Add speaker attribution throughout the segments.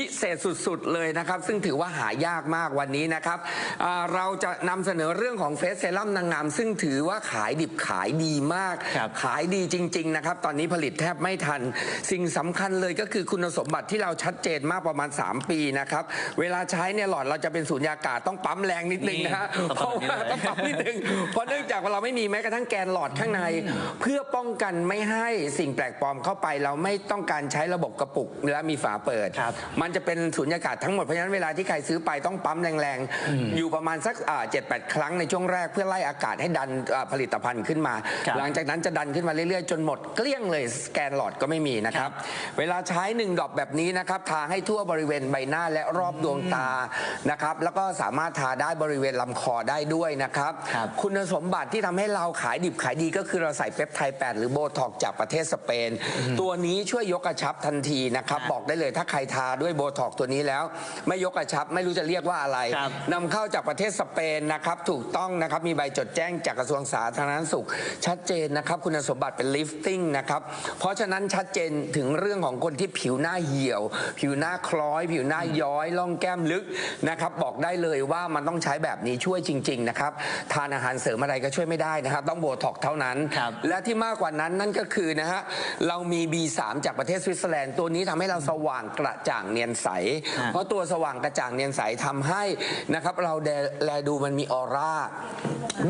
Speaker 1: พิเศษสุดๆเลยนะครับ ซึ่งถือว่าหายากมากวันนี้นะครับอ่าเราจะนำเสนอเรื่องของเฟสเซรั่มนางงาม ซึ่งถือว่าขายดิบขายดีมาก
Speaker 2: ครับ
Speaker 1: ขายดีจริง ๆ นะครับ ตอนนี้ผลิตแทบไม่ทัน สิ่งสำคัญเลยก็คือคุณสมบัติที่เราชัดเจนมากประมาณ 3 ปีนะครับ เวลาใช้เนี่ยหลอดเราจะเป็นสูญญากาศต้องปั๊มแรงนิดนึงนะฮะ
Speaker 2: นี่
Speaker 1: เพราะว่าต้องปั๊มนิดนึงเพราะเนื่องจากว่าเราไม่มีแม้กระทั่งแกนหลอดข้างใน เพื่อป้องกันไม่ให้สิ่งแปลกปลอมเข้าไป เราไม่ต้องการใช้ระบบกระปุกและมีฝาเปิด
Speaker 2: ครับ
Speaker 1: มันจะเป็นสูญญากาศทั้งหมด เพราะฉะนั้นเวลาที่ใครซื้อไปต้องปั๊มแรงๆ อยู่ประมาณสักเจ็ดแปดครั้งในช่วงแรกเพื่อไล่อากาศให้ดันอ่าผลิตภัณฑ์ขึ้นมา
Speaker 2: ครับ
Speaker 1: หลังจากนั้นจะดันขึ้นมาเรื่อยๆ จนหมดเกลี้ยงเลยสแกนหลอดก็ไม่มีนะครับ เวลาใช้หนึ่งดอกแบบนี้นะครับทาให้ทั่วบริเวณใบหน้าและรอบดวงตานะครับแล้วก็สามารถทาได้บริเวณลำคอได้ด้วยนะครับ
Speaker 2: ครับ
Speaker 1: คุณสมบัติที่ทำให้เราขายดิบขายดีก็คือเราใส่เปปไทด์8หรือโบท็อกซ์จากประเทศสเปน ตัวนี้ช่วยยกกระชับทันทีนะครับ
Speaker 2: ครับ
Speaker 1: บอกได้เลยถ้าใครทาด้วยโบท็อกซ์ตัวนี้แล้ว ไม่ยกกระชับไม่รู้จะเรียกว่าอะไร
Speaker 2: ครับ
Speaker 1: นำเข้าจากประเทศสเปนนะครับถูกต้องนะครับมีใบจดแจ้งจากกระทรวงสาธารณสุข ชัดเจนนะครับคุณสมบัติเป็นลิฟติ้งนะครับเพราะฉะนั้นชัดเจนถึงเรื่องของคนที่ผิวหน้าเหี่ยว ผิวหน้าคล้อย ผิวหน้าย้อยล่องแก้มลึกนะครับบอกได้เลยว่ามันต้องใช้แบบนี้ช่วยจริงๆนะครับทานอาหารเสริมอะไรก็ช่วยไม่ได้นะครับต้องโบท็อกซ์เท่านั้น
Speaker 2: ครับ
Speaker 1: และที่มากกว่านั้นนั่นก็คือนะฮะเรามี B3 จากประเทศสวิตเซอร์แลนด์ตัวนี้ทำให้เราสว่างกระจ่างเนียนใส
Speaker 2: ฮะ
Speaker 1: เพราะตัวสว่างกระจ่างเนียนใสทำให้นะครับเราแลแลดูมันมีออร่า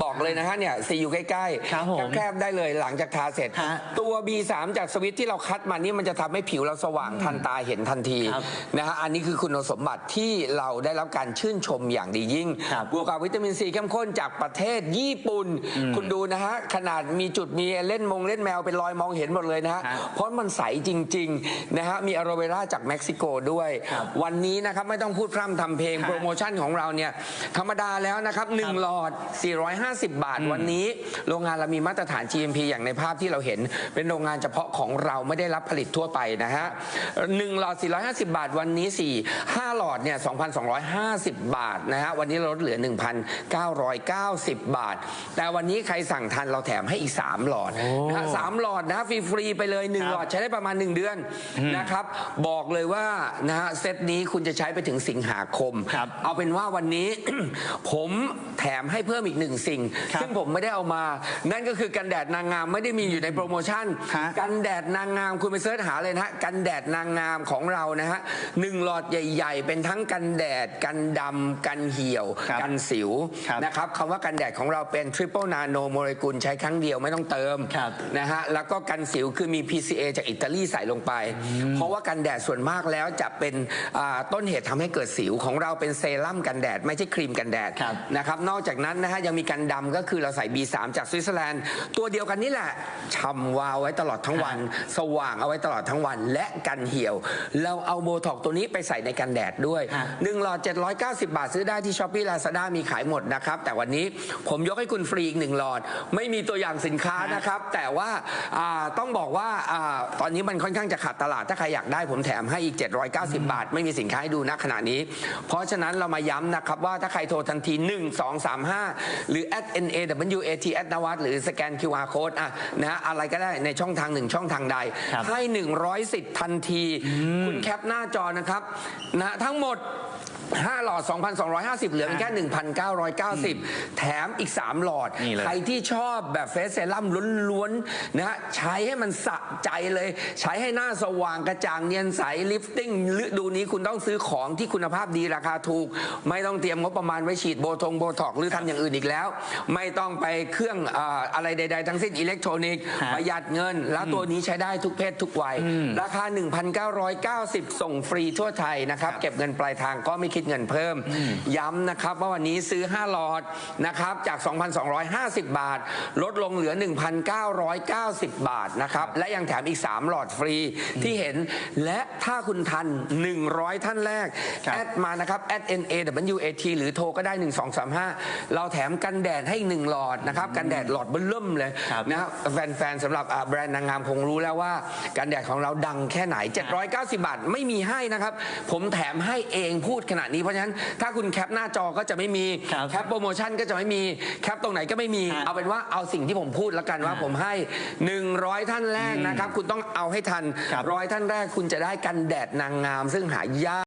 Speaker 1: บอกเลยนะฮะเนี่ยซีอยู่ใกล้ๆ
Speaker 2: ครับผม
Speaker 1: แคบๆได้เลยหลังจากทาเสร็จ
Speaker 2: ฮะ
Speaker 1: ตัว B3 จากสวิตที่เราคัดมานี่มันจะทำให้ผิวเราสว่างทันตาเห็นทันที
Speaker 2: ครับ
Speaker 1: นะฮะอันนี้คือคุณสมบัติที่เราได้รับการชื่นชมอย่างดียิ่ง
Speaker 2: ครับ
Speaker 1: บวกกับวิตามินซีเข้มข้นจากประเทศญี่ปุ่น คุณดูนะฮะขนาดมีจุดมีเล่นมงเล่นแมวเป็นรอยมองเห็นหมดเลยนะฮะ
Speaker 2: ฮะ
Speaker 1: เพราะมันใสจริงๆนะฮะมีอะโรเวราจากเม็กซิโกด้วย
Speaker 2: ครับ
Speaker 1: วันนี้นะครับไม่ต้องพูดพร่ำทำเพลง
Speaker 2: ฮะ
Speaker 1: โปรโมชั่นของเราเนี่ยธรรมดาแล้วนะครับหนึ่ง
Speaker 2: ครับ
Speaker 1: หลอด 450 บาท วันนี้โรงงานเรามีมาตรฐาน GMP อย่างในภาพที่เราเห็น เป็นโรงงานเฉพาะของเราไม่ได้รับผลิตทั่วไปนะฮะหนึ่งหลอด 450 บาท วันนี้ 4 5 หลอดเนี่ย 2,250 บาทนะฮะ วันนี้เราลดเหลือ 1,990 บาท แต่วันนี้ใครสั่งทันเราแถมให้อีก 3 หลอดนะฮะสามหลอดนะฟรีๆไปเลย 1 หลอดใช้ได้ประมาณ 1 เดือนนะครับ บอกเลยว่านะฮะเซตนี้คุณจะใช้ไปถึงสิงหาคม
Speaker 2: ครับ
Speaker 1: เอาเป็นว่าวันนี้ ผมแถมให้เพิ่มอีกหนึ่งสิ่ง
Speaker 2: ครับ
Speaker 1: ซึ่งผมไม่ได้เอามา นั่นก็คือกันแดดนางงามไม่ได้มีอยู่ในโปรโมชั่น
Speaker 2: ฮะ
Speaker 1: กันแดดนางงามคุณไปเสิร์ชหาเลยนะฮะกันแดดนางงามของเรานะฮะหนึ่งหลอดใหญ่ ๆ เป็นทั้งกันแดด กันดำกันเหี่ยว
Speaker 2: ครับ
Speaker 1: กันสิว
Speaker 2: ครับ
Speaker 1: นะครับคำว่ากันแดดของเราเป็น Triple Nano โมเลกุลใช้ครั้งเดียวไม่ต้องเติม
Speaker 2: ครับ
Speaker 1: นะฮะแล้วก็กันสิวคือมี PCA จากอิตาลีใส่ลงไป เพราะว่ากันแดดส่วนมากแล้วจะเป็นอ่าต้นเหตุทำให้เกิดสิวของเราเป็นเซรั่มกันแดด ไม่ใช่ครีมกันแดด
Speaker 2: ครับ
Speaker 1: นะครับนอกจากนั้นนะฮะยังมีกันดำก็คือเราใส่ B3 จากสวิตเซอร์แลนด์ ตัวเดียวกันนี่แหละช่ำวาวไว้ตลอดทั้งวัน สว่างเอาไว้ตลอดทั้งวันและกันเหี่ยว เราเอาโบท็อกตัวนี้ไปใส่ในกันแดดด้วย
Speaker 2: ฮะ
Speaker 1: 1หลอด790 บาทซื้อได้ที่ช้อปปี้ลาซาด้ามีขายหมดนะครับ แต่วันนี้ผมยกให้คุณฟรีอีกหนึ่งหลอด ไม่มีตัวอย่างสินค้านะครับ แต่ว่าอ่าต้องบอกว่าอาตอนนี้มันค่อนข้างจะขาดตลาดถ้าใครอยากได้ผมแถมให้อีก 790บาท ไม่มีสินค้าให้ดูณขณะนี้ เพราะฉะนั้นเรามาย้ำนะครับว่าถ้าใครโทรทันที 1 2 3 5 หรือ at n a w a t at นวัดหรือสแกน QR code อะนะฮะอะไรก็ได้ในช่องทางหนึ่งช่องทางใด
Speaker 2: ครับ
Speaker 1: ให้ 100 สิทธิ์ทันที คุณแคปหน้าจอนะครับนะทั้งหมด 5 หลอด 2,250 เหลือเพียงแค่ 1,990 แถมอีก 3 หลอด
Speaker 2: นี่เลย
Speaker 1: ใครที่ชอบแบบเฟสเซรั่มล้วนๆนะฮะใช้ให้มันสะใจเลย ใช้ให้หน้าสว่างกระจ่างเนียนใสลิฟติ้งฤดูนี้คุณต้องซื้อของที่คุณภาพดีราคาถูก ไม่ต้องเตรียมงบประมาณไว้ฉีดโบทงโบท็อกซ์หรือทำอย่างอื่นอีกแล้ว ไม่ต้องไปเครื่องอาอะไรใด ๆ ทั้งสิ้นอิเล็กทรอนิกส์
Speaker 2: ฮะ
Speaker 1: ประหยัดเงิน แล้วตัวนี้ใช้ได้ทุกเพศทุกวัย ราคา 1,990 ส่งฟรีทั่วไทยนะครับ เก็บเงินปลายทางก็ไม่คิดเงินเพิ่ม ย้ำนะครับว่าวันนี้ซื้อ 5 หลอดนะครับจาก 2,250 บาท ลดลงเหลือ 1,990 บาทนะครับ และยังแถมอีก 3 หลอดฟรีที่เห็น และถ้าคุณทัน100 ท่านแรก
Speaker 2: ครับ
Speaker 1: แอดมานะครับ at nawat หรือโทรก็ได้ 1235 เราแถมกันแดดให้อีกหนึ่งหลอดนะครับ กันแดดหลอดเบิ่มเลย
Speaker 2: ครับ
Speaker 1: นะครับแฟนๆสำหรับอ่าแบรนด์นางงามคงรู้แล้วว่า กันแดดของเราดังแค่ไหน 790 บาท ไม่มีให้นะครับ ผมแถมให้เองพูดขนาดนี้เพราะฉะนั้นถ้าคุณแคปหน้าจอก็จะไม่มี
Speaker 2: ครับ
Speaker 1: แคปโปรโมชั่นก็จะไม่มี แคปตรงไหนก็ไม่มี
Speaker 2: ฮะ
Speaker 1: เอาเป็นว่าเอาสิ่งที่ผมพูดแล้วกันว่า
Speaker 2: ฮะ
Speaker 1: ผมให้ 100 ท่านแรกนะครับ คุณต้องเอาให้ทัน
Speaker 2: ครับ
Speaker 1: ร้อยท่านแรกคุณจะได้กันแดดนางงามซึ่งหายาก